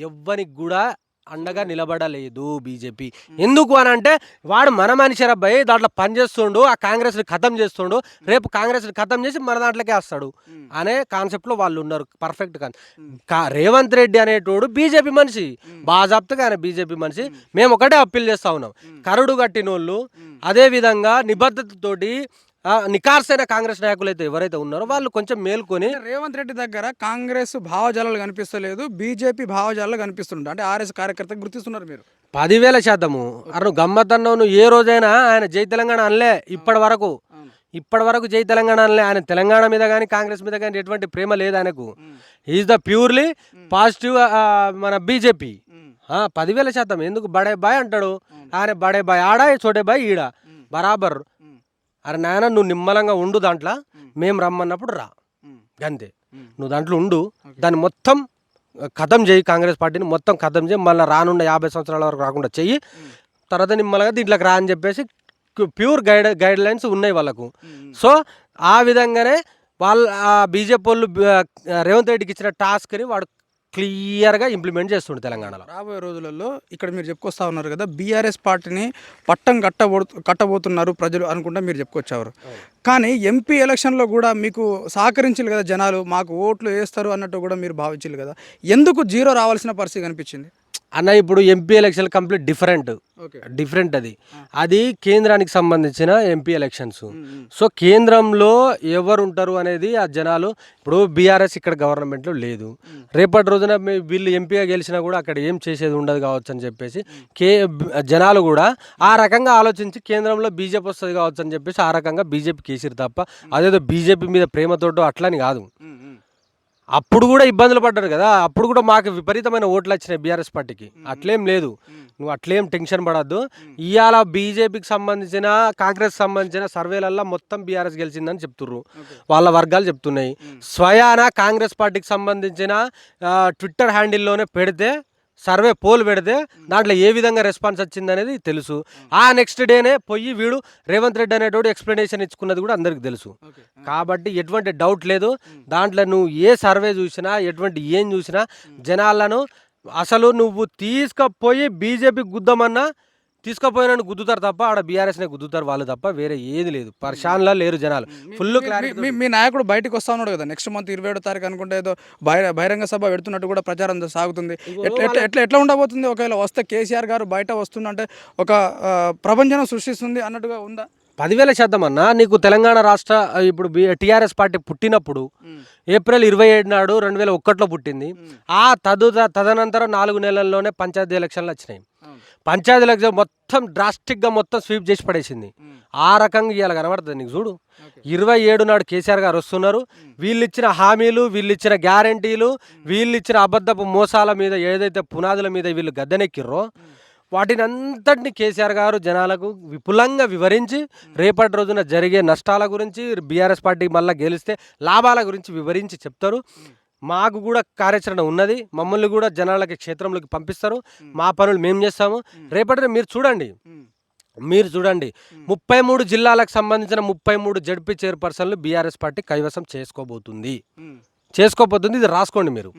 ఎవ్వనికి కూడా అండగా నిలబడలేదు బీజేపీ. ఎందుకు అని అంటే వాడు మన మనిషి అబ్బాయి దాంట్లో పనిచేస్తుండు ఆ కాంగ్రెస్ని ఖతం చేస్తుండు రేపు కాంగ్రెస్ని ఖతం చేసి మన దాంట్లోకే వస్తాడు అనే కాన్సెప్ట్లో వాళ్ళు ఉన్నారు పర్ఫెక్ట్ కా రేవంత్ రెడ్డి అనేటోడు బీజేపీ మనిషి. బాజాప్తగా ఆయన బీజేపీ మనిషి. మేము. ఒకటే అప్పీల్ చేస్తా ఉన్నాం. కరుడు కట్టినోళ్ళు అదే విధంగా నిబద్ధతతోటి నికార్సైన కాంగ్రెస్ నాయకులు అయితే ఎవరైతే ఉన్నారో వాళ్ళు కొంచెం మేల్కొని రేవంత్ రెడ్డి దగ్గర కాంగ్రెస్ భావజాలాలు కనిపిస్తలేదు బీజేపీ భావజాలాలు కనిపిస్తుండే అంటే ఆర్ఎస్ కార్యకర్త గుర్తిస్తున్నారు మీరు. పదివేల శాతము. అరే గమ్మత్తన్నావు నువ్వు ఏ రోజైనా ఆయన జై తెలంగాణ అనలే ఇప్పటి వరకు. ఇప్పటి వరకు జై తెలంగాణ అనలే. ఆయన తెలంగాణ మీద కానీ కాంగ్రెస్ మీద కానీ ఎటువంటి ప్రేమ లేదు ఆయనకు. ఈజ్ ద ప్యూర్లీ పాజిటివ్ మన బీజేపీ. పదివేల శాతం. ఎందుకు? బడే బాయ్ అంటాడు. ఆయన బడే బాయ్. ఆడ చోటే బాయ్ ఈడ. బరాబర్. అరే నాయన నువ్వు నిమ్మలంగా ఉండు దాంట్లో. మేము. రమ్మన్నప్పుడు రా. అంతే. నువ్వు దాంట్లో ఉండు. దాన్ని మొత్తం ఖతం చేయి కాంగ్రెస్ పార్టీని మొత్తం ఖతం చేయి. మళ్ళీ రానున్న యాభై సంవత్సరాల వరకు రాకుండా చెయ్యి. తర్వాత నిమ్మలంగా దీంట్లోకి రా అని చెప్పేసి ప్యూర్ గైడ్ గైడ్ లైన్స్ ఉన్నాయి వాళ్ళకు. సో ఆ విధంగానే వాళ్ళ బీజేపీ వాళ్ళు రేవంత్ రెడ్డికి ఇచ్చిన టాస్క్ని వాడు క్లియర్గా ఇంప్లిమెంట్ చేస్తుండు తెలంగాణలో. రాబోయే రోజులలో ఇక్కడ మీరు చెప్పుకొస్తా ఉన్నారు కదా బీఆర్ఎస్ పార్టీని పట్టం కట్టబో కట్టబోతున్నారు ప్రజలు అనుకుంటా మీరు చెప్పుకొచ్చారు కానీ ఎంపీ ఎలక్షన్లో కూడా మీకు సహకరించారు కదా జనాలు మాకు ఓట్లు వేస్తారు అన్నట్టు కూడా మీరు భావించారు కదా. ఎందుకు జీరో రావాల్సిన పరిస్థితి కనిపించింది? అన్న ఇప్పుడు MP election complete different different అది. అది కేంద్రానికి సంబంధించిన ఎంపీ ఎలక్షన్స్ సో కేంద్రంలో ఎవరు ఉంటారు అనేది ఆ జనాలు ఇప్పుడు బీఆర్ఎస్ ఇక్కడ గవర్నమెంట్లో లేదు. రేపటి రోజున మీ- వీళ్ళు ఎంపీగా గెలిచినా కూడా అక్కడ ఏం చేసేది ఉండదు కావచ్చు అని చెప్పేసి కే జనాలు కూడా ఆ రకంగా ఆలోచించి కేంద్రంలో బీజేపీ వస్తుంది కావచ్చు అని చెప్పేసి ఆ రకంగా బీజేపీ కేసీఆర్ తప్ప అదేదో బీజేపీ మీద ప్రేమతోటో అట్లని కాదు. అప్పుడు కూడా ఇబ్బందులు పడ్డారు కదా. అప్పుడు కూడా మాకు విపరీతమైన ఓట్లు వచ్చినాయి బీఆర్ఎస్ పార్టీకి. అట్లేం లేదు. నువ్వు అట్లేం టెన్షన్ పడద్దు. ఇవాళ బీజేపీకి సంబంధించిన కాంగ్రెస్ సంబంధించిన సర్వేలల్లో మొత్తం బీఆర్ఎస్ గెలిచిందని చెప్తుర్రు. వాళ్ళ వర్గాలు చెప్తున్నాయి. స్వయాన కాంగ్రెస్ పార్టీకి సంబంధించిన ట్విట్టర్ హ్యాండిల్లోనే పెడితే సర్వే పోల్ పెడితే దాంట్లో ఏ విధంగా రెస్పాన్స్ వచ్చింది అనేది తెలుసు. ఆ నెక్స్ట్ డేనే పోయి వీడు రేవంత్ రెడ్డి అనేటోడు ఎక్స్ప్లెనేషన్ ఇచ్చుకున్నది కూడా అందరికి తెలుసు. కాబట్టి ఎటువంటి డౌట్ లేదు. దాంట్లో నువ్వు ఏ సర్వే చూసినా ఎటువంటి ఏం చూసినా జనాలను అసలు నువ్వు తీసుకపోయి బీజేపీ గుద్దమన్నా తీసుకుపోయిన గుద్దుతారు తప్ప ఆడ బీఆర్ఎస్నే గుద్దుతారు వాళ్ళు తప్ప వేరే ఏది లేదు. పరిశాన్లో లేరు జనాలు. ఫుల్ క్లారిటీ మీ నాయకుడు బయటకు వస్తా ఉన్నాడు కదా. నెక్స్ట్ మంత్ ఇరవై ఏడో తారీఖు అనుకుంటే ఏదో బహిర- బహిరంగ సభ పెడుతున్నట్టు కూడా ప్రచారం సాగుతుంది. ఎట్లా ఎట్లా ఎట్లా ఉండబోతుంది? ఒకవేళ వస్తే కేసీఆర్ గారు బయట వస్తుందంటే ఒక ప్రపంచం సృష్టిస్తుంది అన్నట్టుగా ఉందా? పదివేల శాతం అన్న నీకు తెలంగాణ రాష్ట్ర ఇప్పుడు టీఆర్ఎస్ పార్టీ పుట్టినప్పుడు ఏప్రిల్ ఇరవై ఏడు నాడు రెండు వేల ఒక్కట్లో పుట్టింది. ఆ తదు తదనంతరం నాలుగు నెలల్లోనే పంచాయతీ ఎలక్షన్లు వచ్చినాయి. పంచాయతీ ఎలక్షన్ మొత్తం డ్రాస్టిక్గా మొత్తం స్వీప్ చేసి పడేసింది. ఆ రకంగా ఇవాళ కనబడుతుంది నీకు చూడు. ఇరవై ఏడు నాడు కేసీఆర్ గారు వస్తున్నారు. వీళ్ళు ఇచ్చిన హామీలు వీళ్ళు ఇచ్చిన గ్యారంటీలు వీళ్ళు ఇచ్చిన అబద్ధపు మోసాల మీద ఏదైతే పునాదుల మీద వీళ్ళు గద్దెనెక్కిర్రో వాటిని అంతటిని కేసీఆర్ గారు జనాలకు విపులంగా వివరించి రేపటి రోజున జరిగే నష్టాల గురించి బీఆర్ఎస్ పార్టీ మళ్ళీ గెలిస్తే లాభాల గురించి వివరించి చెప్తారు. మాకు కూడా కార్యాచరణ ఉన్నది. మమ్మల్ని కూడా జనాలకి క్షేత్రంలోకి పంపిస్తారు. మా పనులు మేము చేస్తాము. రేపటి మీరు చూడండి. మీరు చూడండి. ముప్పై మూడు జిల్లాలకు సంబంధించిన ముప్పై మూడు జడ్పీ చైర్పర్సన్లు బీఆర్ఎస్ పార్టీ కైవసం చేసుకోబోతుంది. చేసుకోబోతుంది ఇది రాసుకోండి మీరు.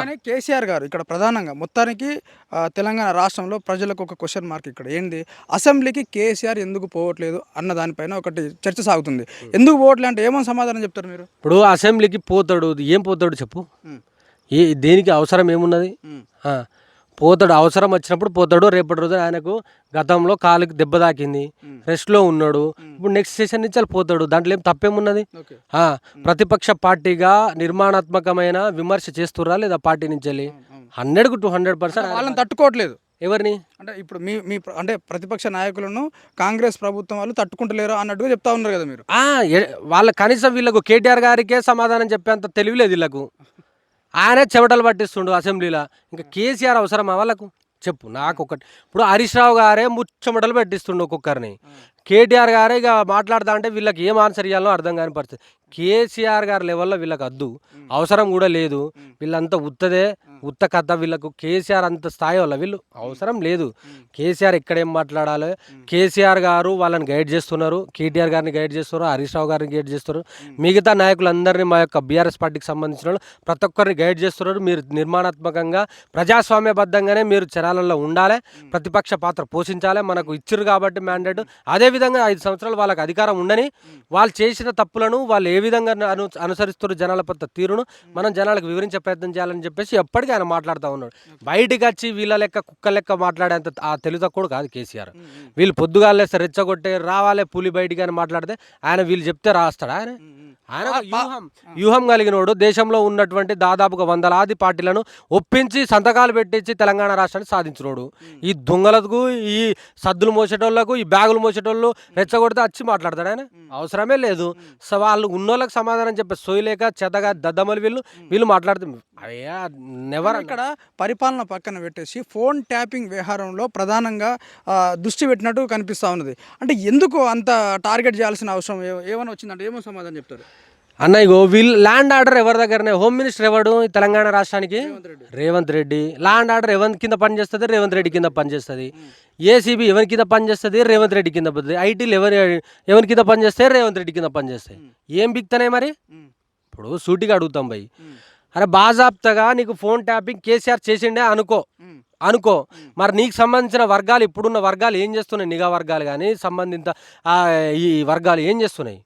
కానీ కేసీఆర్ గారు ఇక్కడ ప్రధానంగా మొత్తానికి తెలంగాణ రాష్ట్రంలో ప్రజలకు ఒక క్వశ్చన్ మార్క్ ఇక్కడ. ఏంది? అసెంబ్లీకి కేసీఆర్ ఎందుకు పోవట్లేదు అన్న దానిపైన ఒకటి చర్చ సాగుతుంది. ఎందుకు పోవట్లేదు అంటే ఏమో సమాధానం చెప్తారు మీరు? ఇప్పుడు అసెంబ్లీకి పోతాడు ఏం పోతాడు చెప్పు. ఏ దేనికి అవసరం ఏమున్నది? పోతాడు అవసరం వచ్చినప్పుడు పోతాడు. రేపటి రోజు ఆయనకు గతంలో కాలుకి దెబ్బ తాకింది. రెస్ట్లో ఉన్నాడు. ఇప్పుడు నెక్స్ట్ సెషన్ నుంచి వాళ్ళు పోతాడు. దాంట్లో ఏం తప్పేమున్నది? ప్రతిపక్ష పార్టీగా నిర్మాణాత్మకమైన విమర్శ చేస్తుర్రా లేదా పార్టీ నుంచి వెళ్ళి? హండ్రెడ్కు టూ హండ్రెడ్ పర్సెంట్ వాళ్ళని తట్టుకోవట్లేదు. ఎవరిని? అంటే ఇప్పుడు మీ మీ అంటే ప్రతిపక్ష నాయకులను కాంగ్రెస్ ప్రభుత్వం వాళ్ళు తట్టుకుంటలేరు అన్నట్టుగా చెప్తా ఉన్నారు కదా మీరు. వాళ్ళ కనీసం వీళ్ళకు కేటీఆర్ గారికే సమాధానం చెప్పేంత తెలివిలేదు వీళ్ళకు. ఆయనే చెమటలు పట్టిస్తుండు అసెంబ్లీలో. ఇంకా కేసీఆర్ అవసరమా వాళ్ళకు? చెప్పు నాకు ఒకటి ఇప్పుడు హరీష్ రావు గారే ముచ్చమటలు పెట్టిస్తుండు ఒక్కొక్కరిని. కేటీఆర్ గారే ఇక మాట్లాడతా అంటే వీళ్ళకి ఏం ఆన్సర్ ఇవ్వాలో అర్థం కాని పరిస్థితి. కేసీఆర్ గారి లెవెల్లో వీళ్ళకి అద్దు అవసరం కూడా లేదు. వీళ్ళంతా ఉత్తదే ఉత్త కథ. వీళ్ళకు కేసీఆర్ అంత స్థాయి వల్ల వీళ్ళు అవసరం లేదు. కేసీఆర్ ఎక్కడేం మాట్లాడాలి? కేసీఆర్ గారు వాళ్ళని గైడ్ చేస్తున్నారు. కేటీఆర్ గారిని గైడ్ చేస్తున్నారు. హరీష్ రావు గారిని గైడ్ చేస్తున్నారు. మిగతా నాయకులందరినీ మా యొక్క బీఆర్ఎస్ పార్టీకి సంబంధించిన వాళ్ళు ప్రతి ఒక్కరిని గైడ్ చేస్తున్నారు. మీరు నిర్మాణాత్మకంగా ప్రజాస్వామ్యబద్ధంగానే మీరు చరాలలో ఉండాలి. ప్రతిపక్ష పాత్ర పోషించాలి. మనకు ఇచ్చిర్రు కాబట్టి మ్యాండేట్ అదేవిధంగా ఐదు సంవత్సరాలు వాళ్ళకి అధికారం ఉండని వాళ్ళు చేసిన తప్పులను వాళ్ళు ఏ విధంగా అను అనుసరిస్తున్నారు జనాల పట్ల తీరును. మనం జనాలకు వివరించే ప్రయత్నం చేయాలని చెప్పేసి ఎప్పటికీ ఆయన మాట్లాడుతూ ఉన్నాడు. బయటికి వచ్చి వీళ్ళ లెక్క కుక్క లెక్క మాట్లాడేంత ఆ తక్కువ కాదు కేసీఆర్. వీళ్ళు పొద్దుగాలేస్తే రెచ్చగొట్టే రావాలే పులి బయటికి అని మాట్లాడితే ఆయన వీళ్ళు చెప్తే రాస్తాడా ఆయన? ఆయన వ్యూహం. వ్యూహం కలిగినోడు దేశంలో ఉన్నటువంటి దాదాపుగా వందలాది పార్టీలను ఒప్పించి సంతకాలు పెట్టించి తెలంగాణ రాష్ట్రాన్ని సాధించినోడు. ఈ దొంగలకు ఈ సద్దులు మోసేటోళ్ళకు ఈ బ్యాగులు మోసేటోళ్ళు రెచ్చగొడితే వచ్చి మాట్లాడతాడు ఆయన? అవసరమే లేదు. సో వాళ్ళు ఉన్నోళ్ళకి సమాధానం చెప్పే సోయలేక చెత్తగా దద్దమలు వీళ్ళు వీళ్ళు మాట్లాడుతుంది అయ్యా నెవర్ ఇక్కడ పరిపాలన పక్కన పెట్టేసి ఫోన్ ట్యాపింగ్ వ్యవహారంలో ప్రధానంగా దృష్టి పెట్టినట్టు కనిపిస్తా ఉన్నది. అంటే ఎందుకు అంత టార్గెట్ చేయాల్సిన అవసరం? ఏమైనా వచ్చిందంటే ఏమో సమాధానం చెప్తారు. అన్న ఇగో వీళ్ళు ల్యాండ్ ఆర్డర్ ఎవరి దగ్గరనే? హోమ్ మినిస్టర్ ఎవడు తెలంగాణ రాష్ట్రానికి? రేవంత్ రెడ్డి. ల్యాండ్ ఆర్డర్ ఎవరి కింద పనిచేస్తుంది రేవంత్ రెడ్డి కింద పనిచేస్తుంది ఏసీబీ ఎవరి కింద పనిచేస్తుంది రేవంత్ రెడ్డి కింద పడుతుంది. ఐటీలు ఎవరి ఎవరి కింద పనిచేస్తే రేవంత్ రెడ్డి కింద పనిచేస్తాయి ఏం బిక్తనే మరి? ఇప్పుడు సూటిగా అడుగుతాం భయ్ అరే బాజాప్తగా నీకు ఫోన్ ట్యాపింగ్ కేసీఆర్ చేసిండే అనుకో. అనుకో. మరి నీకు సంబంధించిన వర్గాలు ఇప్పుడున్న వర్గాలు ఏం చేస్తున్నాయి? నిఘా వర్గాలు కానీ సంబంధిత ఈ వర్గాలు ఏం చేస్తున్నాయి?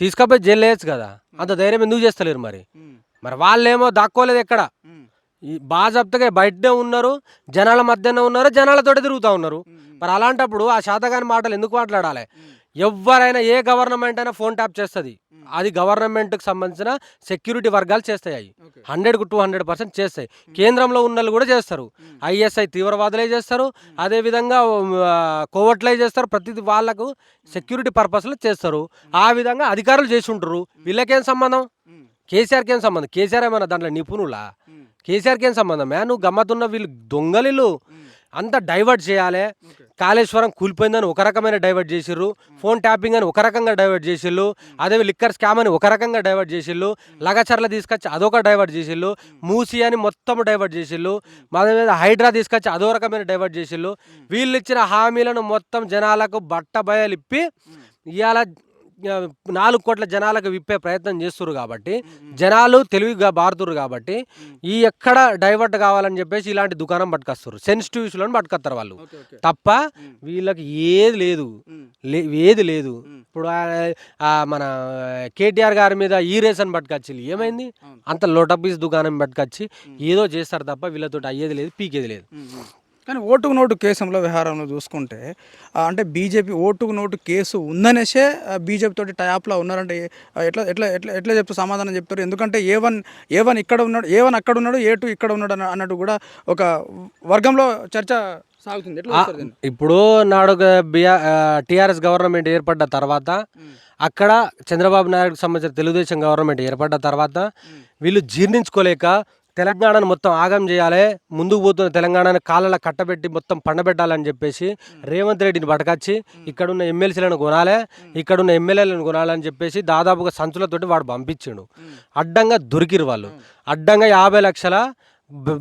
తీసుకపోయి జైలు వేయచ్చు కదా. అంత ధైర్యం ఎందుకు చేస్తలేరు మరి? మరి వాళ్ళేమో దాక్కోలేదు ఎక్కడ? ఈ బాజాప్తగా బయటనే ఉన్నారు జనాల మధ్యనే ఉన్నారు జనాలతోటి తిరుగుతూ ఉన్నారు. మరి అలాంటప్పుడు ఆ శాతగాని మాటలు ఎందుకు మాట్లాడాలి? ఎవరైనా ఏ గవర్నమెంట్ అయినా ఫోన్ ట్యాప్ చేస్తుంది. అది గవర్నమెంట్కి సంబంధించిన సెక్యూరిటీ వర్గాలు చేస్తాయి అవి. హండ్రెడ్కు టూ హండ్రెడ్ పర్సెంట్ చేస్తాయి. కేంద్రంలో ఉన్న కూడా చేస్తారు. ఐఎస్ఐ తీవ్రవాదులే చేస్తారు. అదేవిధంగా కోవట్లే చేస్తారు. ప్రతి వాళ్ళకు సెక్యూరిటీ పర్పస్లో చేస్తారు. ఆ విధంగా అధికారులు చేసి ఉంటారు వీళ్ళకేం సంబంధం? కేసీఆర్కి ఏం సంబంధం? కేసీఆర్ ఏమన్నా దాంట్లో నిపుణులా? కేసీఆర్కి ఏం సంబంధం? మ్యా నువ్వు గమ్మతున్న వీళ్ళు దొంగలిలు అంతా డైవర్ట్ చేయాలి. కాళేశ్వరం కూలిపోయిందని ఒక రకమైన డైవర్ట్ చేసిర్రు. ఫోన్ ట్యాపింగ్ అని ఒక రకంగా డైవర్ట్ చేసిళ్ళు అదే లిక్కర్ స్కామ్ అని ఒక రకంగా డైవర్ట్ చేసిళ్ళు లగచర్ల తీసుకొచ్చి అదొక డైవర్ట్ చేసిళ్ళు మూసి అని మొత్తం డైవర్ట్ చేసిళ్ళు మన మీద హైడ్రా తీసుకొచ్చి అదో రకమైన డైవర్ట్ చేసిళ్ళు వీళ్ళు ఇచ్చిన హామీలను మొత్తం జనాలకు బట్ట ఇప్పి ఇవాళ నాలుగు కోట్ల జనాలకు విప్పే ప్రయత్నం చేస్తున్నారు కాబట్టి జనాలు తెలివిగా బారుతురు కాబట్టి ఈ ఎక్కడ డైవర్ట్ కావాలని చెప్పేసి ఇలాంటి దుకాణం పట్టుకొస్తారు సెన్సిటివ్ ఇష్యూలను పట్టుకొస్తారు వాళ్ళు. తప్ప వీళ్ళకి ఏది లేదు. ఏది లేదు. ఇప్పుడు మన కేటీఆర్ గారి మీద ఈ రేషన్ పట్టుకొచ్చి ఏమైంది? అంత లోటపీస్ దుకాణం పట్టుకొచ్చి ఏదో చేస్తారు తప్ప వీళ్ళతో అయ్యేది లేదు పీకేది లేదు. కానీ ఓటుకు నోటు కేసులో వ్యవహారంలో చూసుకుంటే అంటే బీజేపీ ఓటుకు నోటు కేసు ఉందనేసే బీజేపీ తోటి టయాప్లో ఉన్నారంటే ఎట్లా ఎట్లా ఎట్లా ఎట్లా చెప్తారు సమాధానం చెప్తారు? ఎందుకంటే ఏ వన్ ఏ వన్ ఇక్కడ ఉన్నాడు ఏ వన్ అక్కడ ఉన్నాడు ఏ టూ ఇక్కడ ఉన్నాడు అన్న- అన్నట్టు కూడా ఒక వర్గంలో చర్చ సాగుతుంది? ఇప్పుడు నాడు బిఆర్ టిఆర్ఎస్ గవర్నమెంట్ ఏర్పడ్డ తర్వాత అక్కడ చంద్రబాబు నాయుడుకి సంబంధించిన తెలుగుదేశం గవర్నమెంట్ ఏర్పడ్డ తర్వాత వీళ్ళు జీర్ణించుకోలేక తెలంగాణను మొత్తం ఆగం చేయాలి ముందుకు పోతున్న తెలంగాణను కాళ్ళలో కట్టబెట్టి మొత్తం పండబెట్టాలని చెప్పేసి రేవంత్ రెడ్డిని పట్టుకొచ్చి ఇక్కడున్న ఎమ్మెల్సీలను కొనాలి ఇక్కడున్న ఎమ్మెల్యేలను కొనాలని చెప్పేసి దాదాపుగా సంచులతోటి వాడు పంపించిండు. అడ్డంగా దొరికిరు వాళ్ళు. అడ్డంగా యాభై లక్షల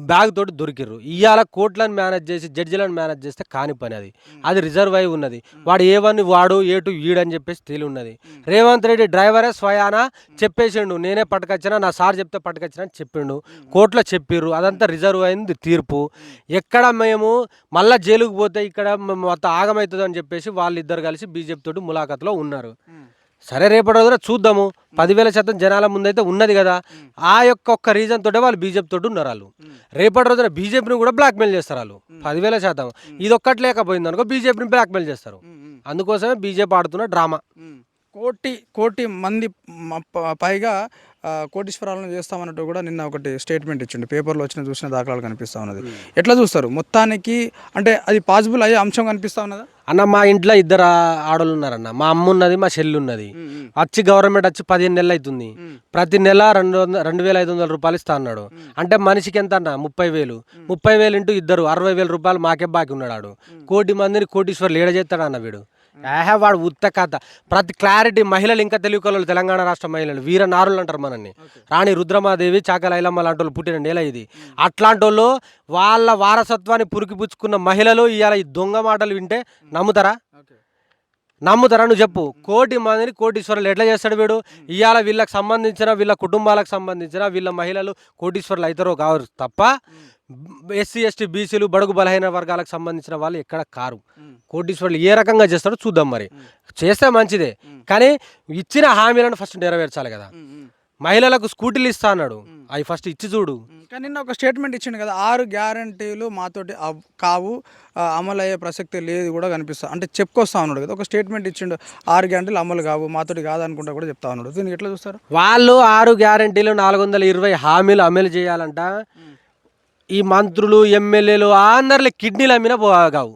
బ్యాగ్ తోటి దొరికిర్రు. ఇవాళ కోట్లను మేనేజ్ చేసి జడ్జిలను మేనేజ్ చేస్తే కాని పని అది. అది రిజర్వ్ అయి ఉన్నది వాడు ఏ వన్ వాడు ఏ టూ ఈడని చెప్పేసి తేలి ఉన్నది రేవంత్ రెడ్డి డ్రైవరే స్వయాన చెప్పేసిండు నేనే పట్టుకొచ్చినా నా సార్ చెప్తే పట్టుకొచ్చినా అని చెప్పిండు. కోర్టులో చెప్పిర్రు. అదంతా రిజర్వ్ అయింది తీర్పు. ఎక్కడ మేము మళ్ళా జైలుకు పోతే ఇక్కడ మొత్తం ఆగమవుతుంది అని చెప్పేసి వాళ్ళిద్దరు కలిసి బీజేపీ తోటి ములాఖత్లో ఉన్నారు. సరే రేపటి రోజున చూద్దాము. పదివేల శాతం జనాల ముందైతే ఉన్నది కదా. ఆ యొక్క ఒక్క రీజన్ తోటే వాళ్ళు బీజేపీ తోటి ఉన్నారు వాళ్ళు. రేపటి రోజున బీజేపీని కూడా బ్లాక్మెయిల్ చేస్తారు వాళ్ళు. పదివేల శాతం. ఇది ఒక్కటి లేకపోయింది అనుకో బీజేపీని బ్లాక్మెయిల్ చేస్తారు. అందుకోసమే బీజేపీ ఆడుతున్న డ్రామా. కోటి కోటి మంది పైగా కోటీశ్వరాలను చేస్తామన్నట్టు కూడా నిన్న ఒకటి స్టేట్మెంట్ ఇచ్చిండు. పేపర్లో వచ్చిన చూసిన దాఖలాలు కనిపిస్తా ఉన్నది. ఎట్లా చూస్తారు? మొత్తానికి అంటే అది పాసిబుల్ అయ్యే అంశం కనిపిస్తా ఉన్నదా? అన్న మా ఇంట్లో ఇద్దరు ఆ- ఆడోళ్ళు ఉన్నారన్న. మా అమ్మ ఉన్నది మా చెల్లి ఉన్నది. వచ్చి గవర్నమెంట్ వచ్చి పదిహేను నెలలు అవుతుంది. ప్రతి నెల రెండు వందల రెండు వేల ఐదు వందల రూపాయలు ఇస్తా అన్నాడు. అంటే మనిషికి ఎంత అన్న? ముప్పై వేలు. ముప్పై వేలు ఇంటూ ఇద్దరు అరవై వేల రూపాయలు మాకే బాకీ ఉన్నాడు ఆడు. కోటి మందిని కోటీశ్వర్లు ఏడ చేస్తాడు అన్న వీడు. ఏహే వాడు ఉత్త కథ. ప్రతి క్లారిటీ మహిళలు ఇంకా తెలుగు కళలు తెలంగాణ రాష్ట్ర మహిళలు. వీర నారులు అంటారు మనల్ని. రాణి రుద్రమాదేవి చాకల ఐలమ్మ లాంటి వాళ్ళు పుట్టిన నేల ఇది. అట్లాంటి వాళ్ళు వాళ్ళ వారసత్వాన్ని పురికిపుచ్చుకున్న మహిళలు ఇవాళ ఈ దొంగ మాటలు వింటే నమ్ముతారా? నమ్ముతారా? నువ్వు చెప్పు. కోటి మందిని కోటీశ్వరులు ఎట్లా చేస్తాడు వీడు? ఇవాళ వీళ్ళకి సంబంధించిన వీళ్ళ కుటుంబాలకు సంబంధించిన వీళ్ళ మహిళలు కోటీశ్వరులు అవుతారో కారు తప్ప ఎస్సీ ఎస్టీ బీసీలు బడుగు బలహీన వర్గాలకు సంబంధించిన వాళ్ళు ఎక్కడ కారు. కోటీశ్వరులు ఏ రకంగా చేస్తాడో చూద్దాం మరి. చేస్తే మంచిదే. కానీ ఇచ్చిన హామీలను ఫస్ట్ నెరవేర్చాలి కదా. మహిళలకు స్కూటీలు ఇస్తా అన్నాడు. అవి ఫస్ట్ ఇచ్చి చూడు. కానీ నిన్న ఒక స్టేట్మెంట్ ఇచ్చిండు కదా ఆరు గ్యారంటీలు మాతోటి కావు అమలు అయ్యే ప్రసక్తి లేదు కూడా కనిపిస్తా అంటే చెప్పుకొస్తా ఉన్నాడు కదా. ఒక స్టేట్మెంట్ ఇచ్చిండు ఆరు గ్యారంటీలు అమలు కావు మాతోటి కాదనుకుంటా కూడా చెప్తా ఉన్నాడు. దీనికి ఎట్లా చూస్తారు? వాళ్ళు ఆరు గ్యారంటీలు నాలుగు వందల ఇరవై హామీలు అమలు చేయాలంట. ఈ మంత్రులు ఎమ్మెల్యేలు అందరిలో కిడ్నీలు అమ్మినా కావు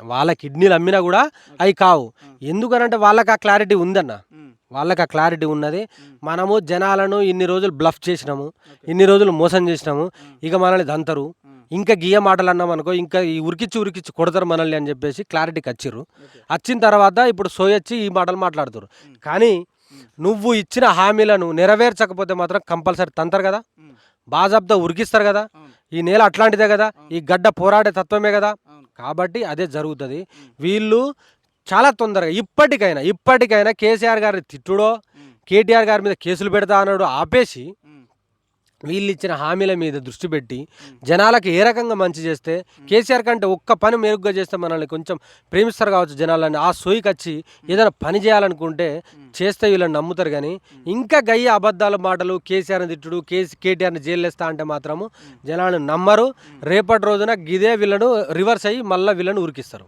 వాళ్ళ కిడ్నీలు అమ్మినా కూడా అవి కావు. ఎందుకనంటే వాళ్ళకి ఆ క్లారిటీ ఉందన్న. వాళ్ళకి ఆ క్లారిటీ ఉన్నది. మనము జనాలను ఇన్ని రోజులు బ్లఫ్ చేసినాము ఇన్ని రోజులు మోసం చేసినాము ఇక మనల్ని దంతరు. ఇంకా గీయ మాటలు అన్నాం అనుకో ఇంకా ఈ ఉరికిచ్చి ఉరికిచ్చి కొడతారు మనల్ని అని చెప్పేసి క్లారిటీకి వచ్చిర్రు. వచ్చిన తర్వాత ఇప్పుడు సోయొచ్చి ఈ మాటలు మాట్లాడుతారు కానీ నువ్వు ఇచ్చిన హామీలను నెరవేర్చకపోతే మాత్రం కంపల్సరీ తంతారు కదా. బాజాబ్తో ఉరికిస్తారు కదా. ఈ నేల అట్లాంటిదే కదా. ఈ గడ్డ పోరాడే తత్వమే కదా. కాబట్టి అదే జరుగుతుంది. వీళ్ళు చాలా తొందరగా ఇప్పటికైనా ఇప్పటికైనా కేసీఆర్ గారిని తిట్టుడో కేటీఆర్ గారి మీద కేసులు పెడతా అన్నాడు ఆపేసి వీళ్ళు ఇచ్చిన హామీల మీద దృష్టి పెట్టి జనాలకు ఏ రకంగా మంచి చేస్తే కేసీఆర్ కంటే ఒక్క పని మెరుగ్గా చేస్తే మనల్ని కొంచెం ప్రేమిస్తారు కావచ్చు జనాలని. ఆ సోయికి వచ్చి ఏదైనా పని చేయాలనుకుంటే చేస్తే వీళ్ళని నమ్ముతారు కానీ ఇంకా గయ్య అబద్ధాల మాటలు కేసీఆర్ని తిట్టుడు కేసీ కేటీఆర్ని జైలు వేస్తా అంటే మాత్రము జనాలను నమ్మరు. రేపటి రోజున గిదే వీళ్ళను రివర్స్ అయ్యి మళ్ళీ వీళ్ళను ఉరికిస్తారు.